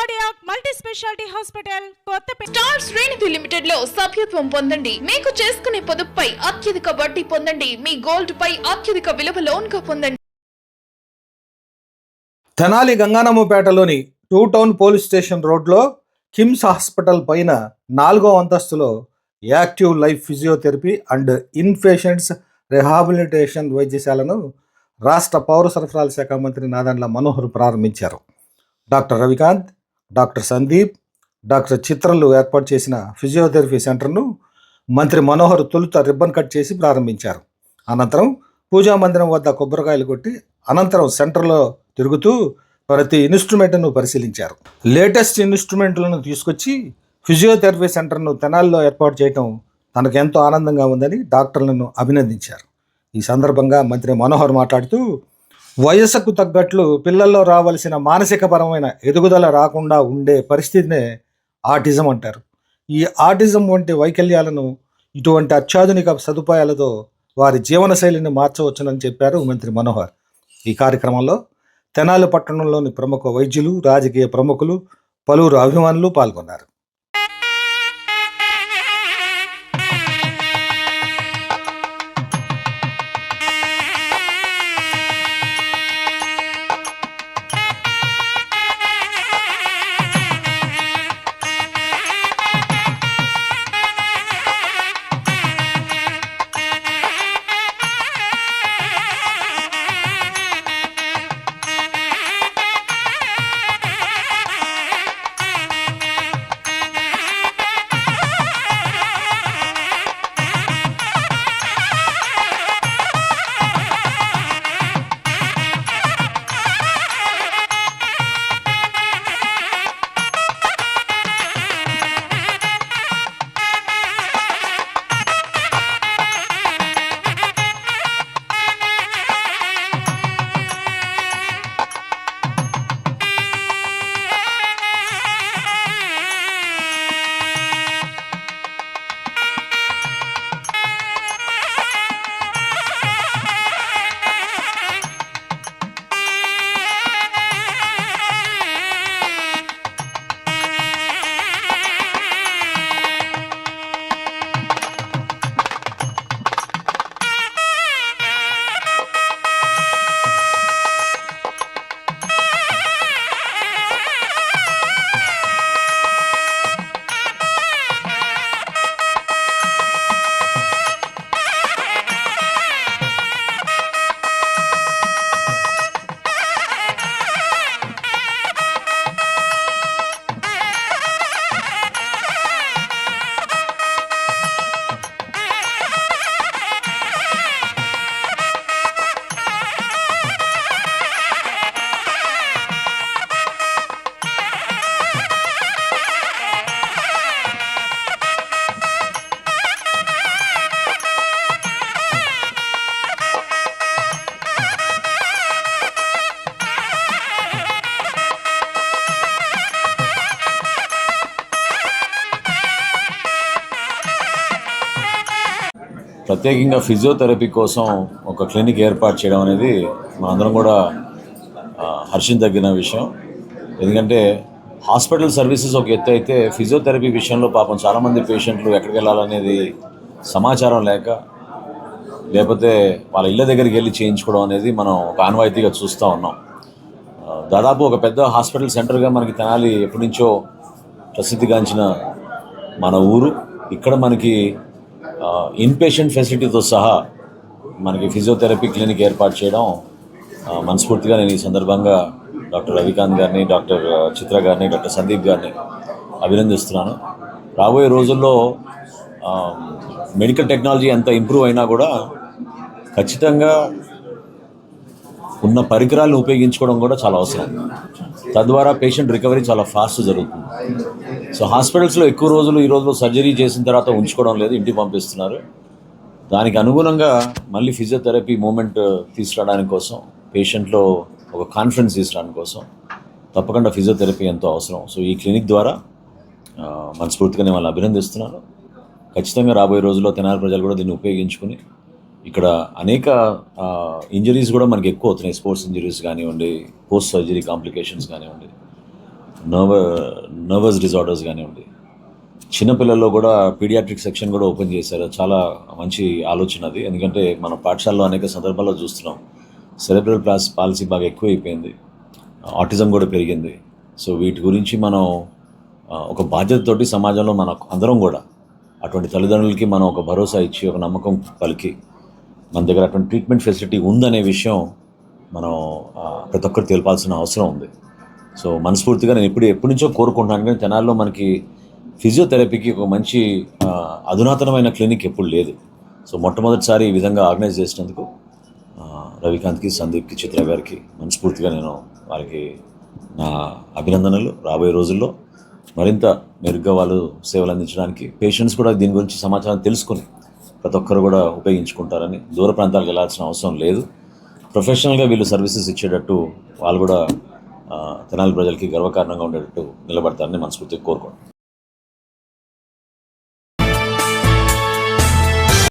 Cardiac multi speciality hospital Kothapeta star శ్రేణిధి లిమిటెడ్లో సభ్యత్వం పొందండి. మీకు చేసుకునే పొదుపుపై అత్యధిక వడ్డీ పొందండి. మీ గోల్డ్ పై అత్యధిక విలువ లోన్గా పొందండి. తెనాలి గంగానమ్మపేటలోని టూ టౌన్ పోలీస్ స్టేషన్ రోడ్లో కిమ్స్ హాస్పిటల్ పైన నాలుగో అంతస్తులో active life physiotherapy and inpatients rehabilitation వైద్యశాలను రాష్ట్ర పౌర సరఫరాల శాఖ మంత్రి నాదండ్ల మనోహర్ ప్రారంభించారు. Doctor Ravikanth doctor Sandeep doctor చిత్రలు ఏర్పాటు చేసిన ఫిజియోథెరపీ సెంటర్ను మంత్రి మనోహర్ తొలుత రిబ్బన్ కట్ చేసి ప్రారంభించారు. అనంతరం పూజా మందిరం వద్ద కొబ్బరికాయలు కొట్టి అనంతరం సెంటర్లో తిరుగుతూ ప్రతి ఇన్స్ట్రుమెంట్ను పరిశీలించారు. లేటెస్ట్ ఇన్స్ట్రుమెంట్లను తీసుకొచ్చి ఫిజియోథెరపీ సెంటర్ను తెనాలిలో ఏర్పాటు చేయడం తనకు ఎంతో ఆనందంగా ఉందని డాక్టర్లను అభినందించారు. ఈ సందర్భంగా మంత్రి మనోహర్ మాట్లాడుతూ వయసుకు తగ్గట్లు పిల్లల్లో రావలసిన మానసికపరమైన ఎదుగుదల రాకుండా ఉండే పరిస్థితినే ఆటిజం అంటారు. ఈ ఆటిజం వంటి వైకల్యాలను ఇటువంటి అత్యాధునిక సదుపాయాలతో వారి జీవనశైలిని మార్చవచ్చునని చెప్పారు మంత్రి మనోహర్. ఈ కార్యక్రమంలో తెనాలి పట్టణంలోని ప్రముఖ వైద్యులు రాజకీయ ప్రముఖులు పలువురు అభిమానులు పాల్గొన్నారు. ప్రత్యేకంగా ఫిజియోథెరపీ కోసం ఒక క్లినిక్ ఏర్పాటు చేయడం అనేది మనందరం కూడా హర్షం హర్షించదగిన విషయం. ఎందుకంటే హాస్పిటల్ సర్వీసెస్ ఒక ఎత్తు అయితే ఫిజియోథెరపీ విషయంలో పాపం చాలామంది పేషెంట్లు ఎక్కడికి వెళ్ళాలనేది సమాచారం లేక లేకపోతే వాళ్ళ ఇళ్ళ దగ్గరికి వెళ్ళి చేయించుకోవడం అనేది మనం ఒక ఆనవాయితీగా చూస్తూ ఉన్నాం. దాదాపు ఒక పెద్ద హాస్పిటల్ సెంటర్గా మనకి తెనాలి ఎప్పటి నుంచో ప్రసిద్ధిగాంచిన మన ఊరు. ఇక్కడ మనకి ఇన్పేషెంట్ ఫెసిలిటీతో సహా మనకి ఫిజియోథెరపీ క్లినిక్ ఏర్పాటు చేయడం మనస్ఫూర్తిగా నేను ఈ సందర్భంగా డాక్టర్ రవికాంత్ గారిని డాక్టర్ చిత్ర గారిని డాక్టర్ సందీప్ గారిని అభినందిస్తున్నాను. రాబోయే రోజుల్లో మెడికల్ టెక్నాలజీ ఎంత ఇంప్రూవ్ అయినా కూడా ఖచ్చితంగా ఉన్న పరికరాలను ఉపయోగించుకోవడం కూడా చాలా అవసరం. తద్వారా పేషెంట్ రికవరీ చాలా ఫాస్ట్ జరుగుతుంది. సో హాస్పిటల్స్లో ఎక్కువ రోజులు ఈ రోజులో సర్జరీ చేసిన తర్వాత ఉంచుకోవడం లేదు ఇంటికి పంపిస్తున్నారు. దానికి అనుగుణంగా మళ్ళీ ఫిజియోథెరపీ మూమెంట్ తీసుకురావడానికి కోసం పేషెంట్లో ఒక కాన్ఫిడెన్స్ తీసుకురావడం కోసం తప్పకుండా ఫిజియోథెరపీ ఎంతో అవసరం. సో ఈ క్లినిక్ ద్వారా మనస్ఫూర్తిగా నేను వాళ్ళని అభినందిస్తున్నాను. ఖచ్చితంగా రాబోయే రోజుల్లో తెనాలి ప్రజలు కూడా దీన్ని ఉపయోగించుకుని ఇక్కడ అనేక ఇంజరీస్ కూడా మనకి ఎక్కువ అవుతున్నాయి. స్పోర్ట్స్ ఇంజరీస్ కానివ్వండి పోస్ట్ సర్జరీ కాంప్లికేషన్స్ కానివ్వండి. నర్వ నర్వస్ డిజార్డర్స్ కానివ్వండి. చిన్నపిల్లల్లో కూడా పీడియాట్రిక్ సెక్షన్ కూడా ఓపెన్ చేశారు. చాలా మంచి ఆలోచన అది. ఎందుకంటే మన పాఠశాలలో అనేక సందర్భాల్లో చూస్తున్నాం. సెలబ్రల్ ప్లాస్ పాలసీ బాగా ఎక్కువైపోయింది. ఆటిజం కూడా పెరిగింది. సో వీటి గురించి మనం ఒక బాధ్యతతోటి సమాజంలో మన అందరం కూడా అటువంటి తల్లిదండ్రులకి మనం ఒక భరోసా ఇచ్చి ఒక నమ్మకం పలికి మన దగ్గర అటువంటి ట్రీట్మెంట్ ఫెసిలిటీ ఉందనే విషయం మనం ప్రతి ఒక్కరు తెలపాల్సిన అవసరం ఉంది. సో మనస్ఫూర్తిగా నేను ఇప్పుడు ఎప్పటి నుంచో కోరుకుంటున్నాను. కానీ తెనాల్లో మనకి ఫిజియోథెరపీకి ఒక మంచి అధునాతనమైన క్లినిక్ ఎప్పుడు లేదు. సో మొట్టమొదటిసారి ఈ విధంగా ఆర్గనైజ్ చేసినందుకు రవికాంత్కి సందీప్కి చిత్ర గారికి మనస్ఫూర్తిగా నేను వారికి నా అభినందనలు. రాబోయే రోజుల్లో మరింత మెరుగ్గా వాళ్ళు సేవలు అందించడానికి పేషెంట్స్ కూడా దీని గురించి సమాచారం తెలుసుకుని ప్రతి ఒక్కరు కూడా ఉపయోగించుకుంటారని దూర ప్రాంతాలకు వెళ్ళాల్సిన అవసరం లేదు. ప్రొఫెషనల్గా వీళ్ళు సర్వీసెస్ ఇచ్చేటట్టు వాళ్ళు కూడా తెనాలి ప్రజలకి గర్వకారణంగా ఉండేటట్టు నిలబడతారని మనస్ఫూర్తిగా కోరుకోండి